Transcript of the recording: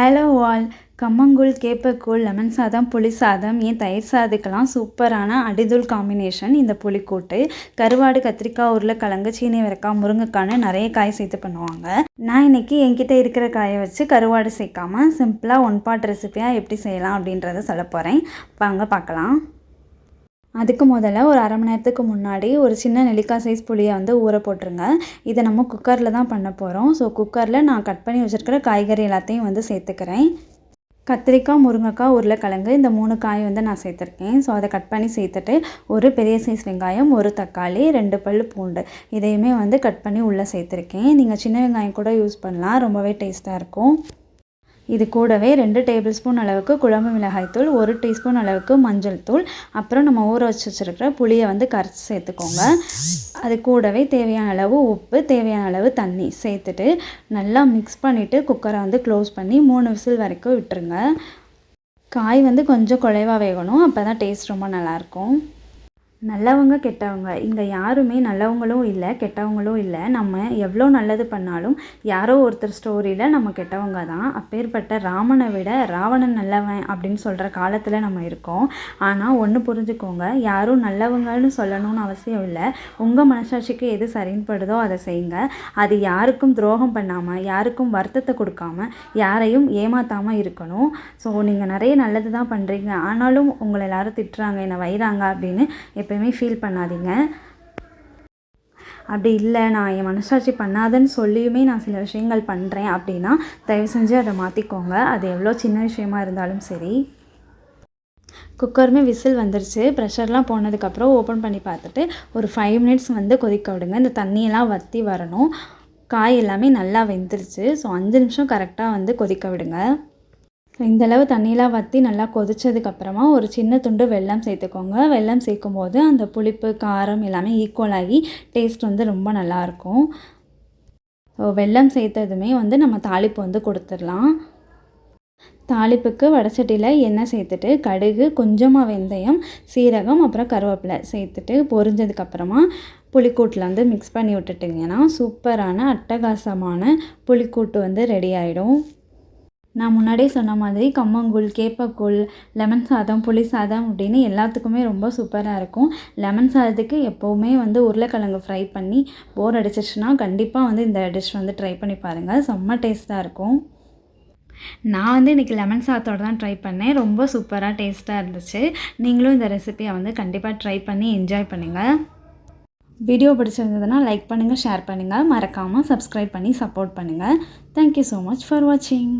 Hello all கம்மங்கூழ் கேப்பக்கூழ் lemon சாதம் புளி சாதம் ஏன் தயிர் சாதத்துக்கெல்லாம் சூப்பரான அடிதூள் காம்பினேஷன் இந்த புளிக்கூட்டு. கருவாடு கத்திரிக்காய் உருளைக்கிழங்கு சீனி வரக்காய் முருங்கைக்கான்னு நிறைய காய் சேர்த்து பண்ணுவாங்க. நான் இன்னைக்கு என்கிட்ட இருக்கிற காயை வச்சு கருவாடு சேர்க்காம சிம்பிளாக ஒன் பாட் ரெசிபியாக எப்படி செய்யலாம் அப்படின்றத சொல்ல போகிறேன் வாங்க பார்க்கலாம். அதுக்கு முதல்ல ஒரு அரை மணி நேரத்துக்கு முன்னாடி ஒரு சின்ன நெல்லிக்காய் சைஸ் புளியை வந்து ஊற போட்டுருங்க. இதை நம்ம குக்கரில் தான் பண்ண போகிறோம் ஸோ குக்கரில் நான் கட் பண்ணி வச்சுருக்கிற காய்கறி எல்லாத்தையும் வந்து சேர்த்துக்கிறேன். கத்திரிக்காய் முருங்கைக்காய் உருளைக்கிழங்கு இந்த மூணு காய் வந்து நான் சேர்த்துருக்கேன். ஸோ அதை கட் பண்ணி சேர்த்துட்டு ஒரு பெரிய சைஸ் வெங்காயம் ஒரு தக்காளி ரெண்டு பல் பூண்டு இதையுமே வந்து கட் பண்ணி உள்ளே சேர்த்துருக்கேன். நீங்கள் சின்ன வெங்காயம் கூட யூஸ் பண்ணலாம். ரொம்பவே டேஸ்ட்டாக இருக்கும். இது கூடவே ரெண்டு டேபிள் ஸ்பூன் அளவுக்கு குழம்பு மிளகாய்த்தூள் ஒரு டீஸ்பூன் அளவுக்கு மஞ்சள் தூள் அப்புறம் நம்ம ஊற வச்சு வச்சுருக்கிற புளியை வந்து கரைச்சி சேர்த்துக்கோங்க. அது கூடவே தேவையான அளவு உப்பு தேவையான அளவு தண்ணி சேர்த்துட்டு நல்லா மிக்ஸ் பண்ணிவிட்டு குக்கரை வந்து க்ளோஸ் பண்ணி மூணு விசில் வரைக்கும் விட்டுருங்க. காய் வந்து கொஞ்சம் குறைவாக வேகணும் அப்போ தான் டேஸ்ட் ரொம்ப நல்லாயிருக்கும் நல்லவங்க கெட்டவங்க. இங்கே யாருமே நல்லவங்களும் இல்லை கெட்டவங்களும் இல்லை. நம்ம எவ்வளோ நல்லது பண்ணாலும் யாரோ ஒருத்தர் ஸ்டோரியில் நம்ம கெட்டவங்க தான். அப்பேற்பட்ட ராமனை விட ராவணன் நல்லவன் அப்படின்னு சொல்கிற காலத்தில் நம்ம இருக்கோம். ஆனால் ஒன்று புரிஞ்சுக்கோங்க. யாரும் நல்லவங்கன்னு சொல்லணும்னு அவசியம் இல்லை. உங்கள் மனசாட்சிக்கு எது சரின்னு படுதோ அதை செய்யுங்க. அது யாருக்கும் துரோகம் பண்ணாமல் யாருக்கும் வருத்தத்தை கொடுக்காம யாரையும் ஏமாற்றாமல் இருக்கணும். ஸோ நீங்கள் நிறைய நல்லது தான் பண்ணுறீங்க ஆனாலும் உங்களை எல்லோரும் திட்டுறாங்க என்னை வைறாங்க அப்படின்னு எப்பயுமே ஃபீல் பண்ணாதீங்க. அப்படி இல்லை நான் என் மனசாட்சி பண்ணாதன்னு சொல்லியுமே நான் சில விஷயங்கள் பண்ணுறேன் அப்படின்னா தயவு செஞ்சு அதை மாற்றிக்கோங்க அது எவ்வளோ சின்ன விஷயமா இருந்தாலும் சரி. குக்கருமே விசில் வந்துருச்சு. ப்ரெஷர்லாம் போனதுக்கப்புறம் ஓப்பன் பண்ணி பார்த்துட்டு ஒரு ஃபைவ் மினிட்ஸ் வந்து கொதிக்க விடுங்க. இந்த தண்ணியெல்லாம் வற்றி வரணும். காய் எல்லாமே நல்லா வெந்துருச்சு. ஸோ அஞ்சு நிமிஷம் கரெக்டாக வந்து கொதிக்க விடுங்க. இந்தளவு தண்ணியெலாம் வற்றி நல்லா கொதித்ததுக்கப்புறமா ஒரு சின்ன துண்டு வெல்லம் சேர்த்துக்கோங்க. வெல்லம் சேர்க்கும் போது அந்த புளிப்பு காரம் எல்லாமே ஈக்குவலாகி டேஸ்ட் வந்து ரொம்ப நல்லாயிருக்கும். ஸோ வெல்லம் சேர்த்ததுமே வந்து நம்ம தாளிப்பு வந்து கொடுத்துடலாம். தாளிப்புக்கு வடச்சட்டியில் எண்ணெய் சேர்த்துட்டு கடுகு கொஞ்சமாக வெந்தயம் சீரகம் அப்புறம் கருவேப்பிலை சேர்த்துட்டு பொரிஞ்சதுக்கப்புறமா புளிக்கூட்டில் வந்து மிக்ஸ் பண்ணி விட்டுட்டிங்கன்னா சூப்பரான அட்டகாசமான புளிக்கூட்டு வந்து ரெடி ஆகிடும் நான் முன்னாடியே சொன்ன மாதிரி கம்மங்கூழ் கேப்பக்கூழ் லெமன் சாதம் புளி சாதம் அப்படின்னு எல்லாத்துக்குமே ரொம்ப சூப்பராக இருக்கும். லெமன் சாதத்துக்கு எப்போவுமே வந்து உருளைக்கிழங்கு ஃப்ரை பண்ணி போர் அடிச்சிச்சுன்னா கண்டிப்பாக வந்து இந்த டிஷ் வந்து ட்ரை பண்ணி பாருங்கள் செம்ம டேஸ்ட்டாக இருக்கும். நான் வந்து இன்றைக்கி லெமன் சாத்தோடு தான் ட்ரை பண்ணேன். ரொம்ப சூப்பராக டேஸ்ட்டாக இருந்துச்சு. நீங்களும் இந்த ரெசிபியை வந்து கண்டிப்பாக ட்ரை பண்ணி என்ஜாய் பண்ணுங்கள் வீடியோ பிடிச்சிருந்ததுன்னா லைக் பண்ணுங்கள் ஷேர் பண்ணுங்கள் மறக்காமல் சப்ஸ்கிரைப் பண்ணி சப்போர்ட் பண்ணுங்கள் தேங்க்யூ ஸோ மச் ஃபார் வாட்சிங்